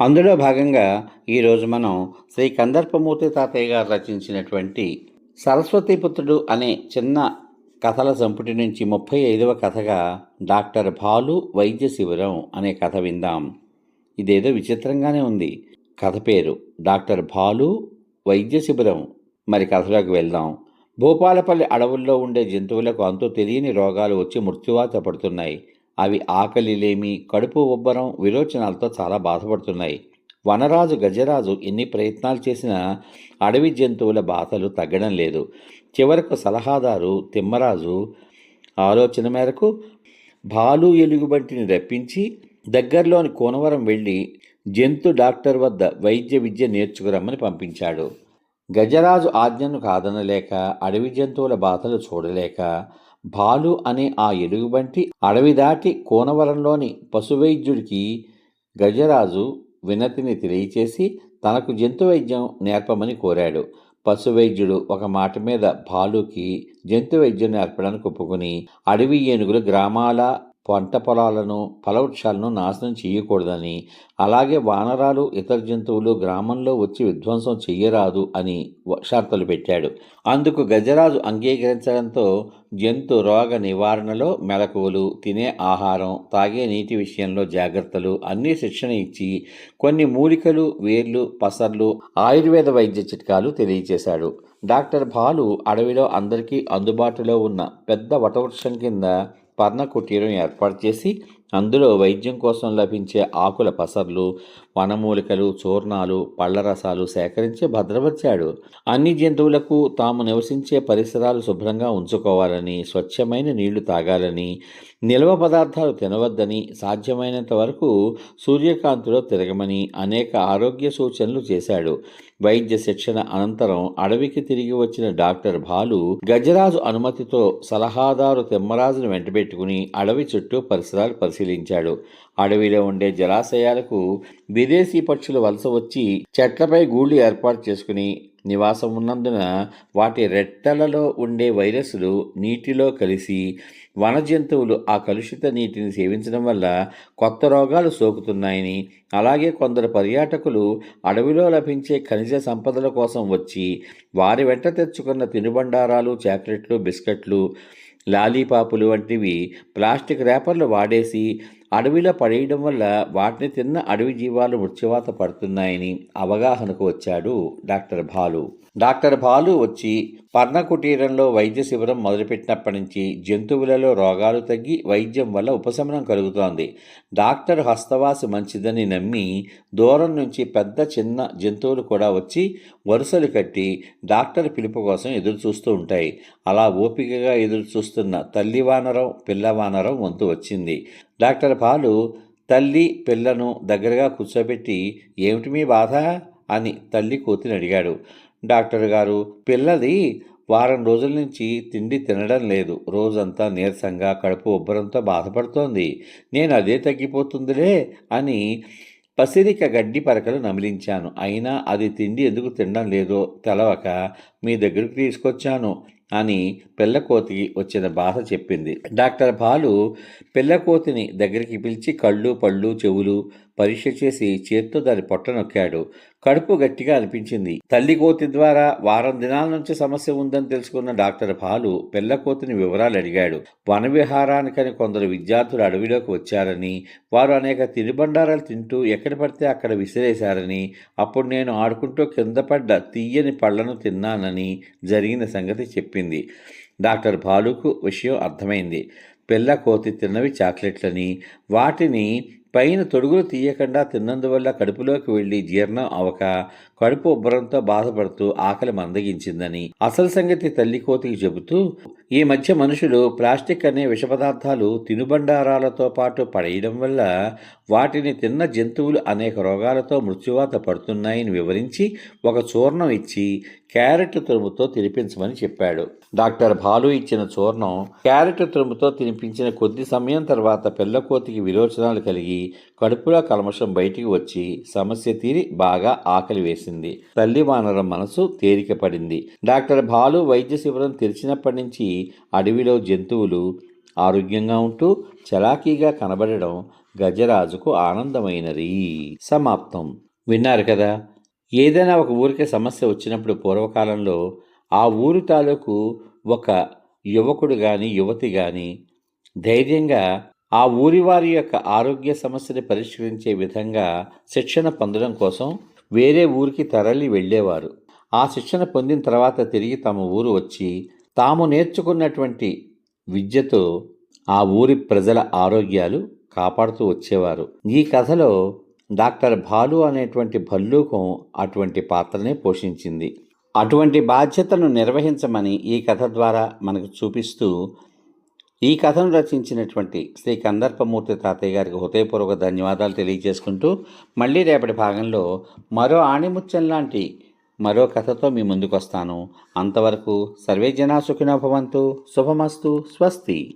అందులో భాగంగా ఈరోజు మనం శ్రీ కందర్పమూర్తి తాతయ్య గారు రచించినటువంటి సరస్వతీపుత్రుడు అనే చిన్న కథల సంపుటి నుంచి ముప్పై ఐదవ కథగా డాక్టర్ భాలు వైద్య శిబిరం అనే కథ విందాం. ఇదేదో విచిత్రంగానే ఉంది. కథ పేరు డాక్టర్ భాలు వైద్య శిబిరం. మరి కథలోకి వెళ్దాం. భూపాలపల్లి అడవుల్లో ఉండే జంతువులకు అంతు తెలియని రోగాలు వచ్చి మృత్యువాత పడుతున్నాయి అవి ఆకలిలేమి కడుపు ఉబ్బరం విరోచనాలతో చాలా బాధపడుతున్నాయి. వనరాజు గజరాజు ఎన్ని ప్రయత్నాలు చేసినా అడవి జంతువుల బాధలు తగ్గడం లేదు. చివరకు సలహాదారు తిమ్మరాజు ఆలోచన మేరకు భాలు ఎలుగుబంటిని రప్పించి దగ్గరలోని కోనవరం వెళ్ళి జంతు డాక్టర్ వద్ద వైద్య విద్య నేర్చుకురమ్మని పంపించాడు. గజరాజు ఆజ్ఞను కాదనలేక అడవి జంతువుల బాధలు చూడలేక భాలు అనే ఆ ఎలుగుబంటి అడవి దాటి కోనవరంలోని పశువైద్యుడికి గజరాజు వినతిని తెలియచేసి తనకు జంతు వైద్యం నేర్పమని కోరాడు. పశువైద్యుడు ఒక మాట మీద భాలుకి జంతు వైద్యం నేర్పడానికి ఒప్పుకుని అడవి ఏనుగులు గ్రామాల పంట పొలాలను ఫలవృక్షాలను నాశనం చేయకూడదని అలాగే వానరాలు ఇతర జంతువులు గ్రామంలో వచ్చి విధ్వంసం చెయ్యరాదు అని షరతులు పెట్టాడు. అందుకు గజరాజు అంగీకరించడంతో జంతు రోగ నివారణలో మెలకువలు తినే ఆహారం తాగే నీటి విషయంలో జాగ్రత్తలు అన్ని శిక్షణ ఇచ్చి కొన్ని మూలికలు వేర్లు పసర్లు ఆయుర్వేద వైద్య చిట్కాలు తెలియచేశాడు. డాక్టర్ భాలు అడవిలో అందరికీ అందుబాటులో ఉన్న పెద్ద వటవృక్షం కింద పర్ణ కుటీరం ఏర్పాటు చేసి అందులో వైద్యం కోసం లభించే ఆకుల పసర్లు వనమూలికలు చూర్ణాలు పళ్ళ రసాలు సేకరించి భద్రపరిచాడు. అన్ని జంతువులకు తాము నివసించే పరిసరాలు శుభ్రంగా ఉంచుకోవాలని స్వచ్ఛమైన నీళ్ళు తాగాలని నిల్వ పదార్థాలు తినవద్దని సాధ్యమైనంత వరకు సూర్యకాంతిలో తిరగమని అనేక ఆరోగ్య సూచనలు చేశాడు. వైద్య శిక్షణ అనంతరం అడవికి తిరిగి వచ్చిన డాక్టర్ భాలు గజరాజు అనుమతితో సలహాదారు తిమ్మరాజును వెంటబెట్టుకుని అడవి చుట్టూ పరిసరాలు పరిశీలించాడు. అడవిలో ఉండే జలాశయాలకు విదేశీ పక్షులు వలస వచ్చి చెట్లపై గూళ్ళు ఏర్పాటు చేసుకుని నివాసం ఉన్నందున వాటి రెట్టలలో ఉండే వైరస్లు నీటిలో కలిసి వన జంతువులు ఆ కలుషిత నీటిని సేవించడం వల్ల కొత్త రోగాలు సోకుతున్నాయని అలాగే కొందరు పర్యాటకులు అడవిలో లభించే ఖనిజ సంపదల కోసం వచ్చి వారి వెంట తెచ్చుకున్న తినుబండారాలు చాక్లెట్లు బిస్కెట్లు లాలీపాపులు వంటివి ప్లాస్టిక్ ర్యాపర్లు వాడేసి అడవిలో పడేయడం వల్ల వాటిని తిన్న అడవి జీవాలు మృత్యువాత పడుతున్నాయని అవగాహనకు వచ్చాడు డాక్టర్ భాలు డాక్టర్ బాలు వచ్చి పర్ణకుటీరంలో వైద్య శిబిరం మొదలుపెట్టినప్పటి నుంచి జంతువులలో రోగాలు తగ్గి వైద్యం వల్ల ఉపశమనం కలుగుతోంది. డాక్టర్ హస్తవాసి మంచిదని నమ్మి దూరం నుంచి పెద్ద చిన్న జంతువులు కూడా వచ్చి వరుసలు కట్టి డాక్టర్ పిలుపు కోసం ఎదురు చూస్తూ ఉంటాయి. అలా ఓపికగా ఎదురు చూస్తున్న తల్లి వానరం పిల్ల వానరం వంతు వచ్చింది. డాక్టర్ పాలు తల్లి పిల్లను దగ్గరగా కూర్చోబెట్టి ఏమిటి మీ బాధ? అని తల్లి కోతిని అడిగాడు. డాక్టర్ గారు పిల్లది వారం రోజుల నుంచి తిండి తినడం లేదు. రోజంతా నీరసంగా కడుపు ఉబ్బరంతో బాధపడుతోంది. నేను అదే తగ్గిపోతుందిలే అని పసిరిక గడ్డి పరకలు నమిలించాను. అయినా అది తిండి ఎందుకు తినడం లేదో తెలవక మీ దగ్గరకు తీసుకొచ్చాను అని పిల్లకోతికి వచ్చిన బాధ చెప్పింది. డాక్టర్ బాలు పిల్లకోతిని దగ్గరికి పిలిచి కళ్ళు పళ్ళు చెవులు పరీక్ష చేసి చేత్తో దాని పొట్ట నొక్కాడు. కడుపు గట్టిగా అనిపించింది. తల్లి కోతి ద్వారా వారం దినాల నుంచి సమస్య ఉందని తెలుసుకున్న డాక్టర్ పాలు పిల్లకోతిని వివరాలు అడిగాడు. వన విహారానికని కొందరు విద్యార్థులు అడవిలోకి వచ్చారని వారు అనేక తినుబండారాలు తింటూ ఎక్కడ పడితే అక్కడ విసిరేశారని అప్పుడు నేను ఆడుకుంటూ కింద పడ్డ తీయని పళ్ళను తిన్నానని జరిగిన సంగతి చెప్పింది. డాక్టర్ బాలుకు విషయం అర్థమైంది. పిల్ల కోతి తిన్నవి చాక్లెట్లని వాటిని పైన తొడుగులు తీయకుండా తిన్నందువల్ల కడుపులోకి వెళ్ళి జీర్ణం అవక కడుపు ఉబ్బరంతో బాధపడుతూ ఆకలి మందగించిందని అసలు సంగతి తల్లి కోతికి చెబుతూ ఈ మధ్య మనుషులు ప్లాస్టిక్ అనే విష పదార్థాలు తినుబండారాలతో పాటు పడేయడం వల్ల వాటిని తిన్న జంతువులు అనేక రోగాలతో మృత్యువాత పడుతున్నాయని వివరించి ఒక చూర్ణం ఇచ్చి క్యారెట్ తురుముతో తినిపించమని చెప్పాడు. డాక్టర్ భాలు ఇచ్చిన చూర్ణం క్యారెట్ తురుముతో తినిపించిన కొద్ది సమయం తర్వాత పిల్లకోతికి విరోచనాలు కలిగి కడుపులో కల్మషం బయటికి వచ్చి సమస్య తీరి బాగా ఆకలి వేసింది. తల్లి వానరం మనసు తేలిక పడింది డాక్టర్ భాలు వైద్య శిబిరం తెరిచినప్పటి నుంచి అడవిలో జంతువులు ఆరోగ్యంగా ఉంటూ చలాకీగా కనబడడం గజరాజుకు ఆనందమైనది. సమాప్తం. విన్నారు కదా? ఏదైనా ఒక ఊరికి సమస్య వచ్చినప్పుడు పూర్వకాలంలో ఆ ఊరి తాలూకు ఒక యువకుడు కానీ యువతి కానీ ధైర్యంగా ఆ ఊరి వారి యొక్క ఆరోగ్య సమస్యని పరిష్కరించే విధంగా శిక్షణ పొందడం కోసం వేరే ఊరికి తరలి వెళ్ళేవారు. ఆ శిక్షణ పొందిన తర్వాత తిరిగి తమ ఊరు వచ్చి తాము నేర్చుకున్నటువంటి విద్యతో ఆ ఊరి ప్రజల ఆరోగ్యాలు కాపాడుతూ వచ్చేవారు. ఈ కథలో డాక్టర్ భాలు అనేటువంటి భల్లూకం అటువంటి పాత్రనే పోషించింది. అటువంటి బాధ్యతను నిర్వహించమని ఈ కథ ద్వారా మనకు చూపిస్తూ ఈ కథను రచించినటువంటి శ్రీ కందర్పమూర్తి తాతయ్య గారికి హృదయపూర్వక ధన్యవాదాలు తెలియజేసుకుంటూ మళ్ళీ రేపటి భాగంలో మరో ఆణిముత్యం లాంటి మరో కథతో మీ ముందుకు వస్తాను అంతవరకు సర్వే జనా సుఖినో భవంతు. శుభమస్తు. స్వస్తి.